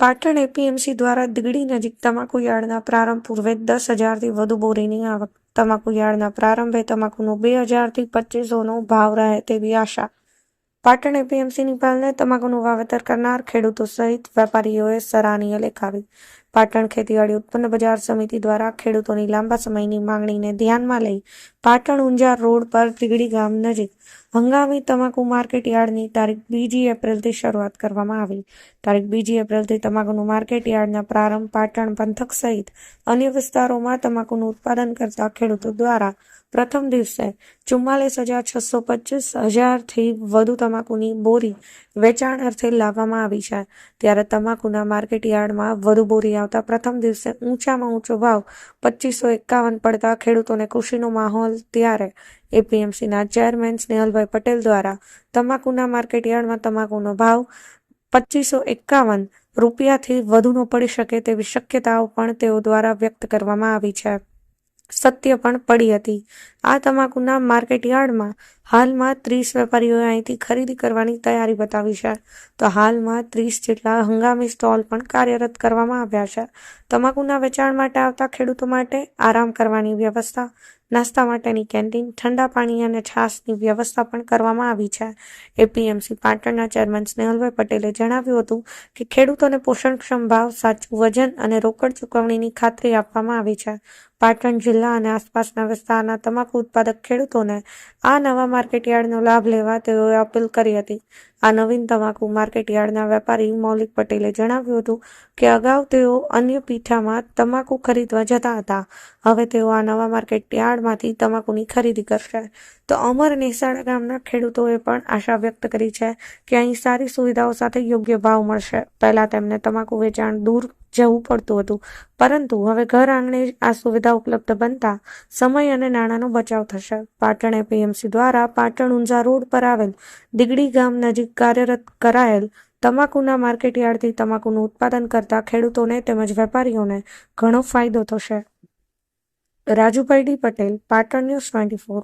Patan APMC દ્વારા દીગડી નજીક તમાકુ યાર્ડના પ્રારંભ પૂર્વે દસ હજારથી વધુ બોરીની આવક. તમાકુ યાર્ડના પ્રારંભે તમાકુનો બે હજારથી પચીસોનો ભાવ રહે તેવી આશા. પાટણ એપીએમસીની પાલને તમાકુનું વાવેતર કરનાર ખેડૂતો સહિત વેપારીઓએ સરાહનીય લેખાવી. પાટણ ખેતીવાડી ઉત્પન્ન બજાર સમિતિ દ્વારા ખેડૂતોની લાંબા સમયની માંગણીને ધ્યાનમાં લઈ પાટણ ઊંઝા રોડ પર દીગડી ગામ નજીક હંગામી તમાકુ માર્કેટ યાર્ડની તારીખ બીજી એપ્રિલથી શરૂઆત કરવામાં આવી. તારીખ બીજી એપ્રિલથી તમાકુનું માર્કેટ યાર્ડના પ્રારંભ પાટણ પંથક સહિત અન્ય વિસ્તારોમાં તમાકુનું ઉત્પાદન કરતા ખેડૂતો દ્વારા પ્રથમ દિવસે ચુમ્માલીસ હજાર છસો પચીસ હજારથી વધુ તમાકુની બોરી વેચાણ અર્થે લાવવામાં આવી છે. ત્યારે તમાકુના માર્કેટ યાર્ડમાં વધુ બોરી આવતા પ્રથમ દિવસે ઊંચામાં ઊંચો ભાવ પચીસો એકાવન પડતા ખેડૂતોને ખુશીનો માહોલ ત્યારે એપીએમસીના ચેરમેન સ્નેહલભાઈ પટેલ દ્વારા તમાકુના માર્કેટ યાર્ડમાં તમાકુનો ભાવ પચીસો એકાવન રૂપિયાથી વધુનો પડી શકે તેવી શક્યતાઓ પણ તેઓ દ્વારા વ્યક્ત કરવામાં આવી છે. સત્ય પણ પડી હતી. આ તમાકુના માર્કેટ યાર્ડમાં હાલમાં ત્રીસ વેપારીઓએ અહીંથી ખરીદી કરવાની તૈયારી બતાવી છે. તો હાલમાં ત્રીસ જેટલા હંગામી સ્ટોલ પણ કાર્યરત કરવામાં આવ્યા છે. તમાકુના વેચાણ માટે આવતા ખેડૂતો માટે આરામ કરવાની વ્યવસ્થા નાસ્તા માટેની કેન્ટીન, ઠંડા પાણી અને છાશની વ્યવસ્થા પણ કરવામાં આવી છે. એપીએમસી પાટણના ચેરમેન સ્નેહલભાઈ પટેલે જણાવ્યું હતું કે ખેડૂતોને પોષણક્ષમ ભાવ, સાચું વજન અને રોકડ ચૂકવણીની ખાતરી આપવામાં આવી છે. પાટણ જિલ્લા અને આસપાસના વિસ્તારના તમાકુ ઉત્પાદક ખેડૂતોને આ નવા માર્કેટ યાર્ડનો લાભ લેવા તેઓએ અપીલ કરી હતી. આ નવીન તમાકુ માર્કેટ યાર્ડના વેપારી મૌલિક પટેલે જણાવ્યું હતું કે અગાઉ તેઓ અન્ય પીઠામાં તમાકુ ખરીદવા જતા હતા. હવે તેઓ આ નવા માર્કેટ યાર્ડમાંથી તમાકુની ખરીદી કરશે. તો અમર નેસાડા ગામના ખેડૂતોએ પણ આશા વ્યક્ત કરી છે કે અહીં સારી સુવિધાઓ સાથે યોગ્ય ભાવ મળશે. પહેલા તેમને તમાકુ વેચાણ દૂર જવું પડતું હતું. પરંતુ હવે ઘર આંગણે આ સુવિધા ઉપલબ્ધ બનતા સમય અને નાણાંનો બચાવ થશે. પાટણ એપીએમસી દ્વારા પાટણ ઊંઝા રોડ પર આવેલ દીગડી ગામ નજીક કાર્યરત કરાયેલ તમાકુના માર્કેટ યાર્ડથી તમાકુનું ઉત્પાદન કરતા ખેડૂતોને તેમજ વેપારીઓને ઘણો ફાયદો થશે. Rajubhai Patel, Patan news twenty four